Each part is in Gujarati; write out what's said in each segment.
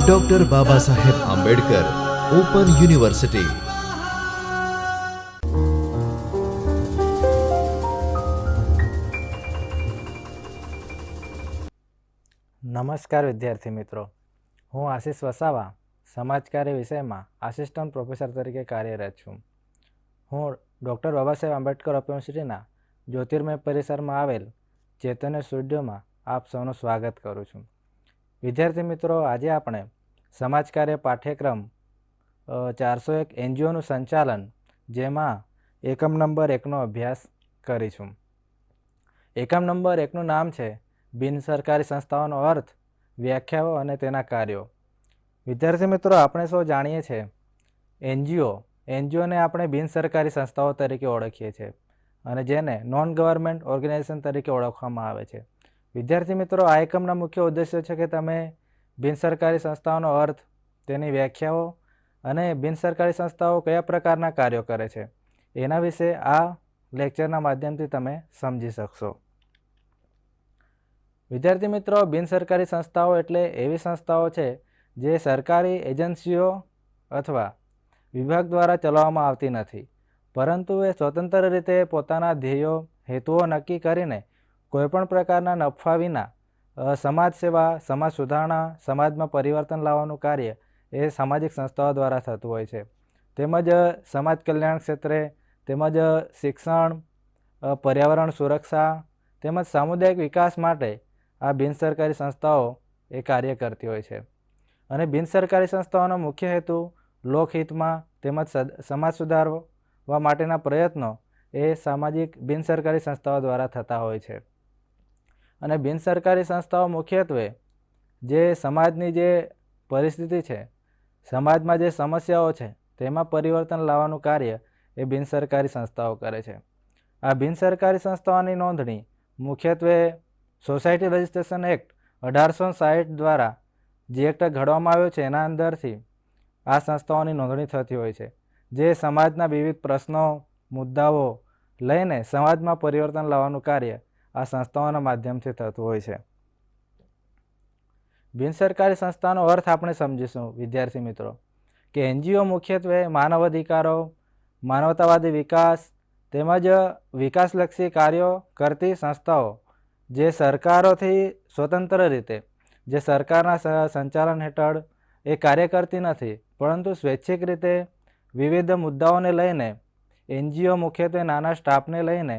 Doctor Baba Saheb Ambedkar open university નમસ્કાર વિદ્યાર્થી મિત્રો. હું આશિષ વસાવા, સમાજકાર્ય વિષયમાં આસિસ્ટન્ટ પ્રોફેસર તરીકે કાર્યરત છું. હું ડૉક્ટર બાબાસાહેબ આંબેડકર ઓપ યુનિવર્સિટીના જ્યોતિર્મય પરિસરમાં આવેલ ચેતન્ય સ્ટુડિયોમાં આપ સૌનું સ્વાગત કરું છું. વિદ્યાર્થી મિત્રો, આજે આપણે સમાજકાર્ય પાઠ્યક્રમ ચારસો એક એનજીઓનું સંચાલન, જેમાં એકમ નંબર એકનો અભ્યાસ કરીશું. એકમ નંબર એકનું નામ છે બિન સરકારી સંસ્થાઓનો અર્થ, વ્યાખ્યાઓ અને તેના કાર્યો. વિદ્યાર્થી મિત્રો, આપણે સૌ જાણીએ છીએ, એનજીઓ, એનજીઓને આપણે બિન સરકારી સંસ્થાઓ તરીકે ઓળખીએ છીએ અને જેને નોન ગવર્મેન્ટ ઓર્ગેનાઇઝેશન તરીકે ઓળખવામાં આવે છે. વિદ્યાર્થી મિત્રો, આ એકમના મુખ્ય ઉદ્દેશ્ય છે કે તમે બિનસરકારી સંસ્થાઓનો અર્થ, તેની વ્યાખ્યાઓ અને બિનસરકારી સંસ્થાઓ કયા પ્રકારના કાર્યો કરે છે, એના વિશે આ લેક્ચરના માધ્યમથી તમે સમજી શકશો. વિદ્યાર્થી મિત્રો, બિનસરકારી સંસ્થાઓ એટલે એવી સંસ્થાઓ છે જે સરકારી એજન્સીઓ અથવા વિભાગ દ્વારા ચલાવવામાં આવતી નથી, પરંતુ એ સ્વતંત્ર રીતે પોતાના ધ્યેયો, હેતુઓ નક્કી કરીને કોઈપણ પ્રકારના નફા વિના સમાજ સેવા સમાજ સુધારણા, સમાજમાં પરિવર્તન લાવવાનું કાર્ય એ સામાજિક સંસ્થાઓ દ્વારા થતું હોય છે. તેમજ સમાજ કલ્યાણ ક્ષેત્રે, તેમજ શિક્ષણ પર્યાવરણ સુરક્ષા, તેમજ સામુદાયિક વિકાસ માટે આ બિનસરકારી સંસ્થાઓ એ કાર્ય કરતી હોય છે. અને બિનસરકારી સંસ્થાઓનો મુખ્ય હેતુ લોકહિતમાં તેમજ સમાજ સુધારવા માટેના પ્રયત્નો એ સામાજિક બિનસરકારી સંસ્થાઓ દ્વારા થતા હોય છે. અને બિનસરકારી સંસ્થાઓ મુખ્યત્વે જે સમાજની જે પરિસ્થિતિ છે, સમાજમાં જે સમસ્યાઓ છે, તેમાં પરિવર્તન લાવવાનું કાર્ય એ બિનસરકારી સંસ્થાઓ કરે છે. આ બિનસરકારી સંસ્થાઓની નોંધણી મુખ્યત્વે સોસાયટી રજિસ્ટ્રેશન એક્ટ અઢારસો સાઠ દ્વારા જે એક્ટ ઘડવામાં આવ્યો છે, એના અંદરથી આ સંસ્થાઓની નોંધણી થતી હોય છે, જે સમાજના વિવિધ પ્રશ્નો, મુદ્દાઓ લઈને સમાજમાં પરિવર્તન લાવવાનું કાર્ય આ સંસ્થાઓના માધ્યમથી થતું હોય છે. બિન સરકારી સંસ્થાનો અર્થ આપણે સમજીશું, વિદ્યાર્થી મિત્રો, કે એનજીઓ મુખ્યત્વે માનવ અધિકારો માનવતાવાદી વિકાસ તેમજ વિકાસલક્ષી કાર્યો કરતી સંસ્થાઓ જે સરકારોથી સ્વતંત્ર રીતે, જે સરકારના સંચાલન હેઠળ એ કાર્ય કરતી નથી, પરંતુ સ્વૈચ્છિક રીતે વિવિધ મુદ્દાઓને લઈને, એનજીઓ મુખ્યત્વે નાના સ્ટાફને લઈને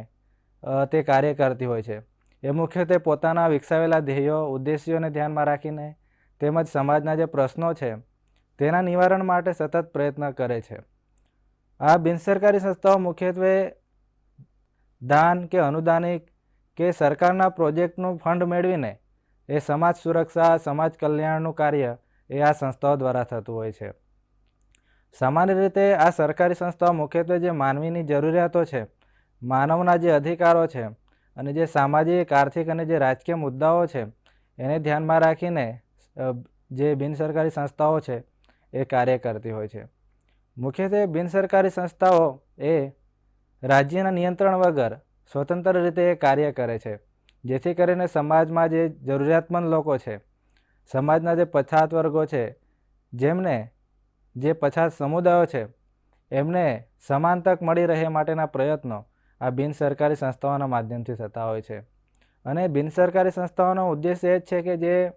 તે કાર્ય કરતી હોય છે. એ મુખ્યત્વે પોતાના વિકસાવેલા ધ્યેયો, ઉદ્દેશ્યોને ધ્યાનમાં રાખીને તેમજ સમાજના જે પ્રશ્નો છે, તેના નિવારણ માટે સતત પ્રયત્ન કરે છે. આ બિનસરકારી સંસ્થાઓ મુખ્યત્વે દાન કે અનુદાનિક કે સરકારના પ્રોજેક્ટનું ફંડ મેળવીને એ સમાજ સુરક્ષા, સમાજ કલ્યાણનું કાર્ય એ આ સંસ્થાઓ દ્વારા થતું હોય છે. સામાન્ય રીતે આ સરકારી સંસ્થાઓ મુખ્યત્વે જે માનવીની જરૂરિયાતો છે માનવના જે અધિકારો છે અને જે સામાજિક, આર્થિક અને જે રાજકીય મુદ્દાઓ છે, એને ધ્યાનમાં રાખીને જે બિનસરકારી સંસ્થાઓ છે, એ કાર્ય કરતી હોય છે. મુખ્યત્વે બિનસરકારી સંસ્થાઓ એ રાજ્યના નિયંત્રણ વગર સ્વતંત્ર રીતે એ કાર્ય કરે છે. જેથી કરીને સમાજમાં જે જરૂરિયાતમંદ લોકો છે, સમાજના જે પછાત વર્ગો છે, જેમને જે પછાત સમુદાયો છે, એમને સમાન તક મળી રહે માટેના પ્રયત્નો આ બિન સરકારી સંસ્થાઓના માધ્યમથી થતા હોય છે. અને બિન સરકારી સંસ્થાઓનો ઉદ્દેશ્ય એ જ છે કે જે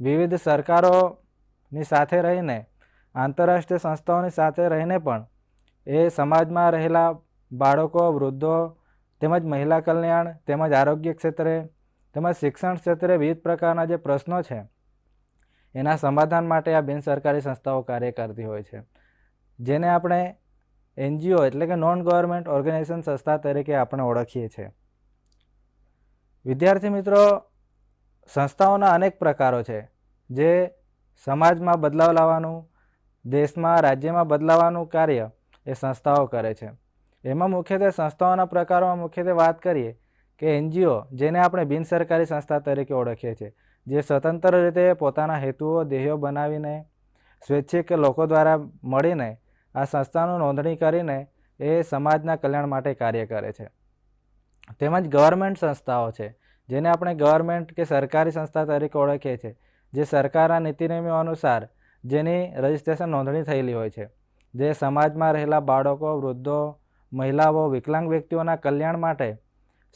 વિવિધ સરકારોની સાથે રહીને, આંતરરાષ્ટ્રીય સંસ્થાઓની સાથે રહીને પણ એ સમાજમાં રહેલા બાળકો, વૃદ્ધો, તેમજ મહિલા કલ્યાણ, તેમજ આરોગ્ય ક્ષેત્રે, તેમજ શિક્ષણ ક્ષેત્રે વિવિધ પ્રકારના જે પ્રશ્નો છે, એના સમાધાન માટે આ બિન સરકારી સંસ્થાઓ કાર્ય કરતી હોય છે. જેને આપણે એનજીઓ એટલે કે નોન ગવર્મેન્ટ ઓર્ગેનાઇઝેશન સંસ્થા તરીકે આપણે ઓળખીએ છીએ. વિદ્યાર્થી મિત્રો, સંસ્થાઓના અનેક પ્રકારો છે. જે સમાજમાં બદલાવ લાવવાનું, દેશમાં, રાજ્યમાં બદલાવાનું કાર્ય એ સંસ્થાઓ કરે છે. એમાં મુખ્યત્વે સંસ્થાઓના પ્રકારોમાં મુખ્યત્વે વાત કરીએ કે એનજીઓ જેને આપણે બિનસરકારી સંસ્થા તરીકે ઓળખીએ છીએ. જે સ્વતંત્ર રીતે પોતાના હેતુઓ, ધ્યેયો બનાવીને, સ્વૈચ્છિક લોકો દ્વારા મળીને આ સંસ્થાનું નોંધણી કરીને એ સમાજના કલ્યાણ માટે કાર્ય કરે છે. તેમજ ગવર્મેન્ટ સંસ્થાઓ છે, જેને આપણે ગવર્મેન્ટ કે સરકારી સંસ્થા તરીકે ઓળખીએ છીએ, જે સરકારના નીતિ નિયમો અનુસાર જેની રજિસ્ટ્રેશન નોંધણી થયેલી હોય છે, જે સમાજમાં રહેલા બાળકો, વૃદ્ધો, મહિલાઓ, વિકલાંગ વ્યક્તિઓના કલ્યાણ માટે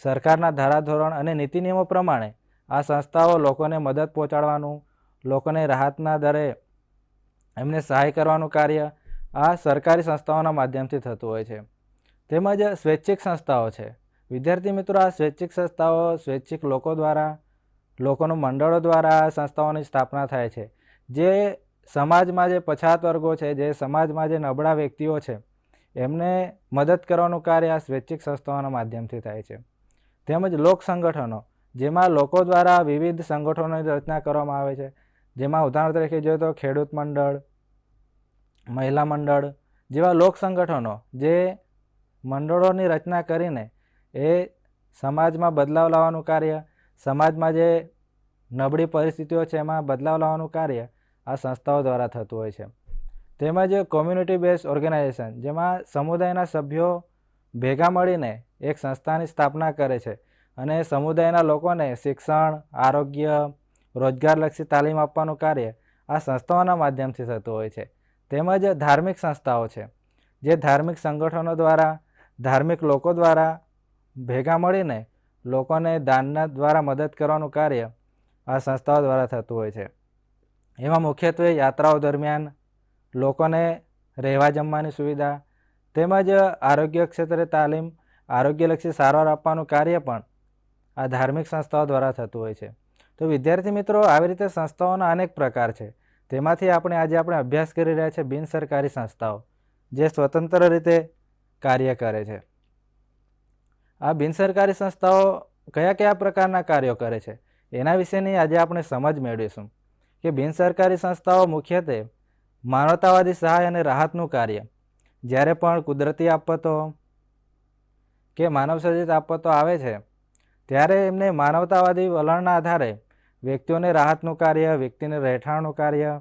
સરકારના ધારાધોરણ અને નીતિ નિયમો પ્રમાણે આ સંસ્થાઓ લોકોને મદદ પહોંચાડવાનું, લોકોને રાહતના દરે એમને સહાય કરવાનું કાર્ય આ સરકારી સંસ્થાઓના માધ્યમથી થતું હોય છે. તેમજ સ્વૈચ્છિક સંસ્થાઓ છે. વિદ્યાર્થી મિત્રો, આ સ્વૈચ્છિક સંસ્થાઓ, સ્વૈચ્છિક લોકો દ્વારા, લોકોનું મંડળો દ્વારા આ સંસ્થાઓની સ્થાપના થાય છે. જે સમાજમાં જે પછાત વર્ગો છે, જે સમાજમાં જે નબળા વ્યક્તિઓ છે, એમને મદદ કરવાનું કાર્ય આ સ્વૈચ્છિક સંસ્થાઓના માધ્યમથી થાય છે. તેમજ લોક સંગઠનો, જેમાં લોકો દ્વારા વિવિધ સંગઠનોની રચના કરવામાં આવે છે. જેમાં ઉદાહરણ તરીકે જોઈએ તો ખેડૂત મંડળ મહિલા મંડળ જેવા લોક સંગઠનો જે મંડળોની રચના કરીને એ સમાજમાં બદલાવ લાવવાનું કાર્ય, સમાજમાં જે નબળી પરિસ્થિતિઓ છે એમાં બદલાવ લાવવાનું કાર્ય આ સંસ્થાઓ દ્વારા થતું હોય છે. તેમજ કોમ્યુનિટી બેઝ ઓર્ગેનાઇઝેશન જેમાં સમુદાયના સભ્યો ભેગા મળીને એક સંસ્થાની સ્થાપના કરે છે અને સમુદાયના લોકોને શિક્ષણ, આરોગ્ય, રોજગારલક્ષી તાલીમ આપવાનું કાર્ય આ સંસ્થાઓના માધ્યમથી થતું હોય છે. તેમજ ધાર્મિક સંસ્થાઓ છે, જે ધાર્મિક સંગઠનો દ્વારા, ધાર્મિક લોકો દ્વારા ભેગા મળીને લોકોને દાનના દ્વારા મદદ કરવાનું કાર્ય આ સંસ્થાઓ દ્વારા થતું હોય છે. એમાં મુખ્યત્વે યાત્રાઓ દરમિયાન લોકોને રહેવા જમવાની સુવિધા તેમજ આરોગ્ય ક્ષેત્રે તાલીમ, આરોગ્યલક્ષી સારવાર આપવાનું કાર્ય પણ આ ધાર્મિક સંસ્થાઓ દ્વારા થતું હોય છે. તો વિદ્યાર્થી મિત્રો, આવી રીતે સંસ્થાઓના અનેક પ્રકાર છે. તેમાંથી આપણે આજે આપણે અભ્યાસ કરી રહ્યા છે બિન સરકારી સંસ્થાઓ, જે સ્વતંત્ર રીતે કાર્ય કરે છે. આ બિન સરકારી સંસ્થાઓ કયા કયા પ્રકારના કાર્યો કરે છે? એના વિશેની આજે આપણે સમજ મેળવીશું કે બિન સરકારી સંસ્થાઓ મુખ્યત્વે માનવતાવાદી સહાય અને રાહતનું કાર્ય, જ્યારે પણ કુદરતી આફતો કે માનવસર્જિત આફતો આવે છે, ત્યારે એમને માનવતાવાદી વલણના આધારે વ્યક્તિઓને રાહતનું કાર્ય, વ્યક્તિને રહેઠાણનું કાર્ય,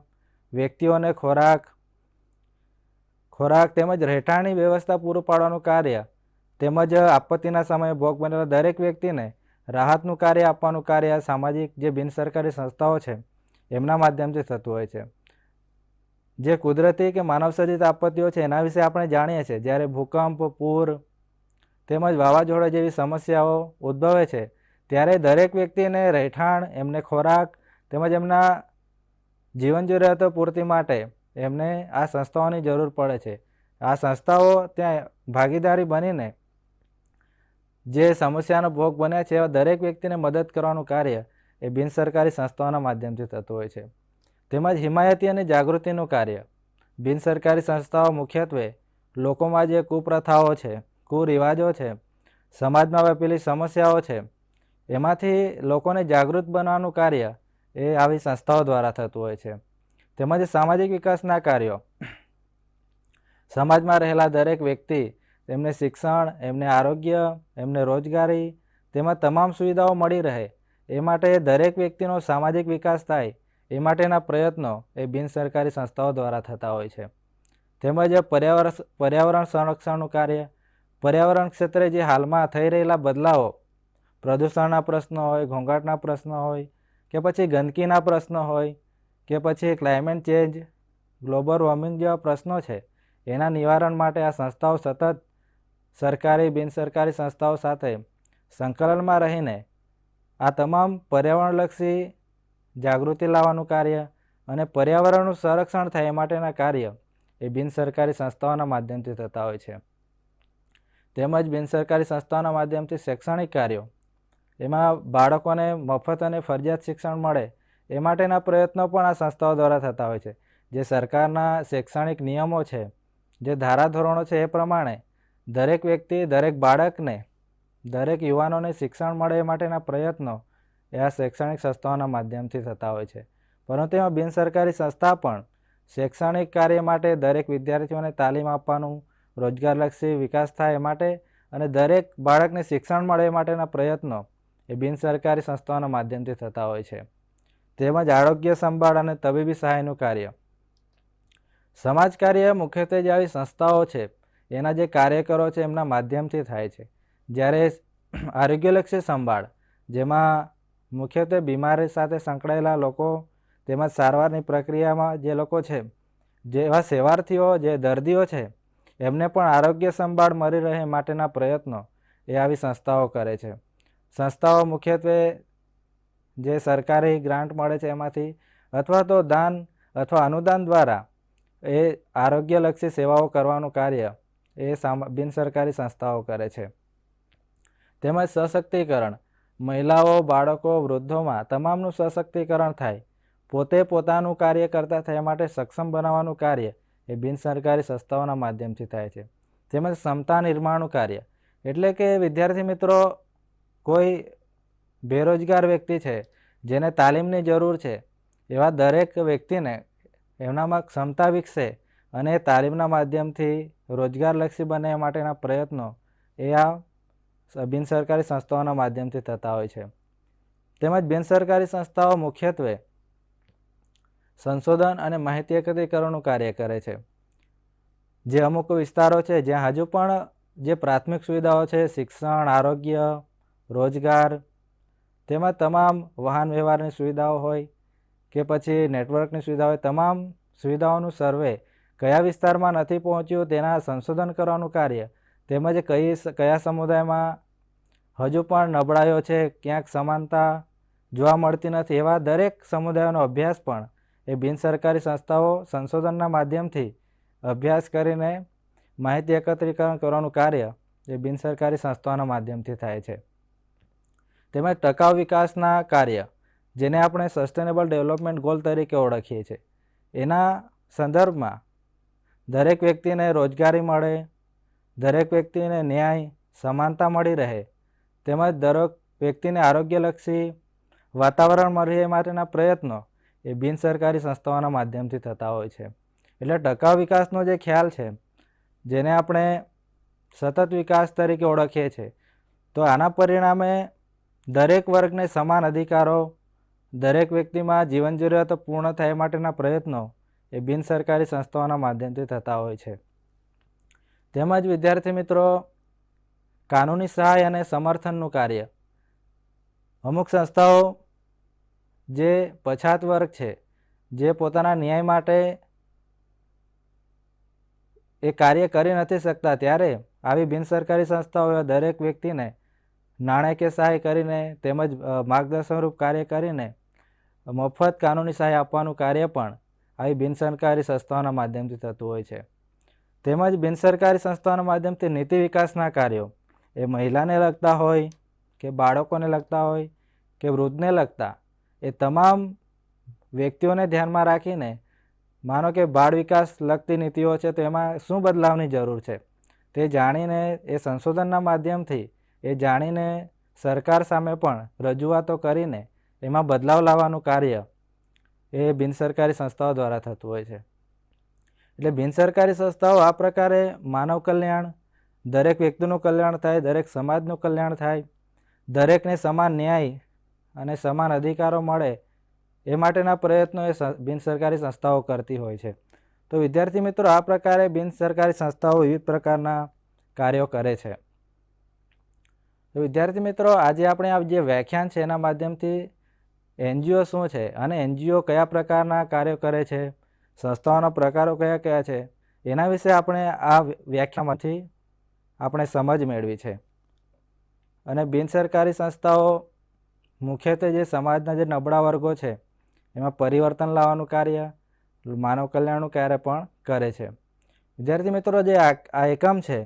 વ્યક્તિઓને ખોરાક ખોરાક તેમજ રહેઠાણની વ્યવસ્થા પૂરું પાડવાનું કાર્ય, તેમજ આપત્તિના સમયે ભોગ બનેલા દરેક વ્યક્તિને રાહતનું કાર્ય આપવાનું કાર્ય સામાજિક જે બિનસરકારી સંસ્થાઓ છે, એમના માધ્યમથી થતું હોય છે. જે કુદરતી કે માનવસર્જિત આપત્તિઓ છે, એના વિશે આપણે જાણીએ છીએ. જ્યારે ભૂકંપ, પૂર તેમજ વાવાઝોડા જેવી સમસ્યાઓ ઉદ્ભવે છે ત્યારે દરેક વ્યક્તિને રહેઠાણ, એમને ખોરાક તેમજ એમના જીવન જરૂરિયાતો પૂર્તિ માટે એમને આ સંસ્થાઓની જરૂર પડે છે. આ સંસ્થાઓ ત્યાં ભાગીદારી બનીને જે સમસ્યાનો ભોગ બન્યા છે એવા દરેક વ્યક્તિને મદદ કરવાનું કાર્ય એ બિનસરકારી સંસ્થાઓના માધ્યમથી થતું હોય છે. તેમજ હિમાયતી અને જાગૃતિનું કાર્ય. બિનસરકારી સંસ્થાઓ મુખ્યત્વે લોકોમાં જે કુપ્રથાઓ છે, કુરિવાજો છે, સમાજમાં વ્યાપેલી સમસ્યાઓ છે એમાંથી લોકોને જાગૃત બનવાનું કાર્ય એ આવી સંસ્થાઓ દ્વારા થતું હોય છે. તેમજ સામાજિક વિકાસના કાર્યો. સમાજમાં રહેલા દરેક વ્યક્તિ એમને શિક્ષણ, એમને આરોગ્ય, એમને રોજગારી તેમજ તમામ સુવિધાઓ મળી રહે એ માટે દરેક વ્યક્તિનો સામાજિક વિકાસ થાય એ માટેના પ્રયત્નો એ બિન સરકારી સંસ્થાઓ દ્વારા થતા હોય છે. તેમજ પર્યાવરણ પર્યાવરણ સંરક્ષણનું કાર્ય. પર્યાવરણ ક્ષેત્રે જે હાલમાં થઈ રહેલા બદલાવો પ્રદૂષણના પ્રશ્નો હોય, ઘોંઘાટના પ્રશ્ન હોય, કે પછી ગંદકીના પ્રશ્ન હોય, કે પછી ક્લાઇમેટ ચેન્જ, ગ્લોબલ વોર્મિંગ જેવા પ્રશ્નો છે, એના નિવારણ માટે આ સંસ્થાઓ સતત સરકારી, બિનસરકારી સંસ્થાઓ સાથે સંકલનમાં રહીને આ તમામ પર્યાવરણલક્ષી જાગૃતિ લાવવાનું કાર્ય અને પર્યાવરણનું સંરક્ષણ થાય એ માટેના કાર્ય એ બિનસરકારી સંસ્થાઓના માધ્યમથી થતા હોય છે. તેમજ બિનસરકારી સંસ્થાઓના માધ્યમથી શૈક્ષણિક કાર્યો એમાં બાળકોને મફત અને ફરજિયાત શિક્ષણ મળે એ માટેના પ્રયત્નો પણ આ સંસ્થાઓ દ્વારા થતા હોય છે. જે સરકારના શૈક્ષણિક નિયમો છે, જે ધારાધોરણો છે એ પ્રમાણે દરેક વ્યક્તિ, દરેક બાળકને, દરેક યુવાનોને શિક્ષણ મળે એ માટેના પ્રયત્નો એ આ શૈક્ષણિક સંસ્થાઓના માધ્યમથી થતા હોય છે. પરંતુ એમાં બિનસરકારી સંસ્થા પણ શૈક્ષણિક કાર્ય માટે દરેક વિદ્યાર્થીઓને તાલીમ આપવાનું, રોજગારલક્ષી વિકાસ થાય એ માટે અને દરેક બાળકને શિક્ષણ મળે એ માટેના પ્રયત્નો એ બિન સરકારી સંસ્થાઓના માધ્યમથી થતા હોય છે. તેમજ આરોગ્ય સંભાળ અને તબીબી સહાયનું કાર્ય. સમાજ કાર્ય મુખ્યત્વે જે આવી સંસ્થાઓ છે, એના જે કાર્યકરો છે, એમના માધ્યમથી થાય છે. જ્યારે આરોગ્યલક્ષી સંભાળ, જેમાં મુખ્યત્વે બીમારી સાથે સંકળાયેલા લોકો, તેમજ સારવારની પ્રક્રિયામાં જે લોકો છે જેવા સેવાર્થીઓ, જે દર્દીઓ છે, એમને પણ આરોગ્ય સંભાળ મળી રહે માટેના પ્રયત્નો એ આવી સંસ્થાઓ કરે છે. સંસ્થાઓ મુખ્યત્વે જે સરકારી ગ્રાન્ટ મળે છે એમાંથી, અથવા તો દાન અથવા અનુદાન દ્વારા એ આરોગ્યલક્ષી સેવાઓ કરવાનું કાર્ય એ બિનસરકારી સંસ્થાઓ કરે છે. તેમજ સશક્તિકરણ. મહિલાઓ, બાળકો, વૃદ્ધોમાં તમામનું સશક્તિકરણ થાય. પોતે પોતાનું કાર્ય કરતા થાય માટે સક્ષમ બનાવવાનું કાર્ય એ બિનસરકારી સંસ્થાઓના માધ્યમથી થાય છે. તેમજ ક્ષમતા નિર્માણનું કાર્ય. એટલે કે વિદ્યાર્થી મિત્રો કોઈ બેરોજગાર વ્યક્તિ છે, જેને તાલીમની જરૂર છે, એવા દરેક વ્યક્તિને એમનામાં ક્ષમતા વિકસે અને એ તાલીમના માધ્યમથી રોજગારલક્ષી બને એ માટેના પ્રયત્નો એ આ બિનસરકારી સંસ્થાઓના માધ્યમથી થતા હોય છે. તેમજ બિનસરકારી સંસ્થાઓ મુખ્યત્વે સંશોધન અને માહિતી એકત્રીકરણનું કાર્ય કરે છે. જે અમુક વિસ્તારો છે, જ્યાં હજુ પણ જે પ્રાથમિક સુવિધાઓ છે, શિક્ષણ, આરોગ્ય રોજગાર, તેમાં તમામ વાહન વ્યવહારની સુવિધાઓ હોય કે પછી નેટવર્કની સુવિધા હોય, તમામ સુવિધાઓનું સર્વે કયા વિસ્તારમાં નથી પહોંચ્યું તેના સંશોધન કરવાનું કાર્ય, તેમજ કઈ કયા સમુદાયમાં હજુ પણ નબળાઈઓ છે, ક્યાંક સમાનતા જોવા મળતી નથી, એવા દરેક સમુદાયોનો અભ્યાસ પણ એ બિનસરકારી સંસ્થાઓ સંશોધનના માધ્યમથી અભ્યાસ કરીને માહિતી એકત્રીકરણ કરવાનું કાર્ય એ બિનસરકારી સંસ્થાઓના માધ્યમથી થાય છે. તેમજ ટકાઉ વિકાસના કાર્ય, જેને આપણે સસ્ટેનેબલ ડેવલપમેન્ટ ગોલ તરીકે ઓળખીએ છીએ. એના સંદર્ભમાં દરેક વ્યક્તિને રોજગારી મળે, દરેક વ્યક્તિને ન્યાય, સમાનતા મળી રહે, તેમજ દરેક વ્યક્તિને આરોગ્યલક્ષી વાતાવરણ મળી રહે માટેના પ્રયત્નો એ બિનસરકારી સંસ્થાઓના માધ્યમથી થતા હોય છે. એટલે ટકાઉ વિકાસનો જે ખ્યાલ છે, જેને આપણે સતત વિકાસ તરીકે ઓળખીએ છીએ, તો આના પરિણામે દરેક વર્ગને સમાન અધિકારો, દરેક વ્યક્તિમાં જીવન જરૂરિયાતો પૂર્ણ થાય માટેના પ્રયત્નો એ બિનસરકારી સંસ્થાઓના માધ્યમથી થતા હોય છે. તેમજ વિદ્યાર્થી મિત્રો, કાનૂની સહાય અને સમર્થનનું કાર્ય. અમુક સંસ્થાઓ જે પછાત વર્ગ છે, જે પોતાના ન્યાય માટે એ કાર્ય કરી નથી શકતા, ત્યારે આવી બિનસરકારી સંસ્થાઓએ દરેક વ્યક્તિને નાણાકીય સહાય કરીને તેમજ માર્ગદર્શનરૂપ કાર્ય કરીને મફત કાનૂની સહાય આપવાનું કાર્ય પણ આવી બિનસરકારી સંસ્થાઓના માધ્યમથી થતું હોય છે. તેમજ બિનસરકારી સંસ્થાઓના માધ્યમથી નીતિ વિકાસના કાર્યો એ મહિલાને લગતા હોય કે બાળકોને લગતા હોય કે વૃદ્ધને લગતા એ તમામ વ્યક્તિઓને ધ્યાનમાં રાખીને માનો કે બાળ વિકાસ લગતી નીતિઓ છે તો એમાં શું બદલાવની જરૂર છે તે જાણીને એ સંશોધનના માધ્યમથી એ જાણીને સરકાર સામે પણ રજૂઆતો કરીને એમાં બદલાવ લાવવાનું કાર્ય એ બિનસરકારી સંસ્થાઓ દ્વારા થતું હોય છે. એટલે બિનસરકારી સંસ્થાઓ આ પ્રકારે માનવ કલ્યાણ, દરેક વ્યક્તિનું કલ્યાણ થાય, દરેક સમાજનું કલ્યાણ થાય, દરેકને સમાન ન્યાય અને સમાન અધિકારો મળે એ માટેના પ્રયત્નો એ બિનસરકારી સંસ્થાઓ કરતી હોય છે. તો વિદ્યાર્થી મિત્રો આ પ્રકારે બિનસરકારી સંસ્થાઓ વિવિધ પ્રકારના કાર્યો કરે છે. તો વિદ્યાર્થી મિત્રો, આજે આપણે આ જે વ્યાખ્યાન છે એના માધ્યમથી એનજીઓ શું છે અને એનજીઓ કયા પ્રકારના કાર્યો કરે છે, સંસ્થાઓના પ્રકારો કયા કયા છે, એના વિશે આપણે આ વ્યાખ્યામાંથી આપણે સમજ મેળવી છે. અને બિનસરકારી સંસ્થાઓ મુખ્યત્વે જે સમાજના જે નબળા વર્ગો છે, એમાં પરિવર્તન લાવવાનું કાર્ય, માનવ કલ્યાણનું કાર્ય પણ કરે છે. વિદ્યાર્થી મિત્રો, જે આ આ એકમ છે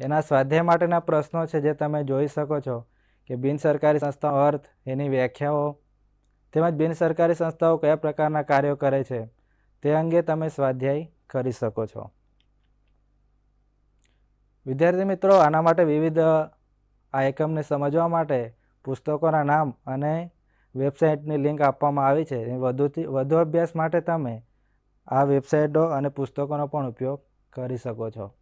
એના સ્વાધ્યાય માટેના પ્રશ્નો છે જે તમે જોઈ શકો છો કે બિનસરકારી સંસ્થાનો અર્થ, એની વ્યાખ્યાઓ, તેમજ બિનસરકારી સંસ્થાઓ કયા પ્રકારના કાર્યો કરે છે, તે અંગે તમે સ્વાધ્યાય કરી શકો છો. વિદ્યાર્થી મિત્રો, આના માટે વિવિધ આ એકમને સમજવા માટે પુસ્તકોના નામ અને વેબસાઇટની લિંક આપવામાં આવી છે. વધુથી, વધુ અભ્યાસ માટે તમે આ વેબસાઇટો અને પુસ્તકોનો પણ ઉપયોગ કરી શકો છો.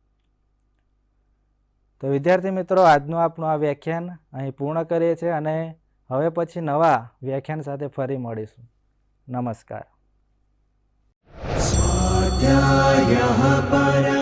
તો વિદ્યાર્થી મિત્રો, આજનું આપણું આ વ્યાખ્યાન અહીં પૂર્ણ કરીએ છીએ અને હવે પછી નવા વ્યાખ્યાન સાથે ફરી મળીશું. નમસ્કાર. પર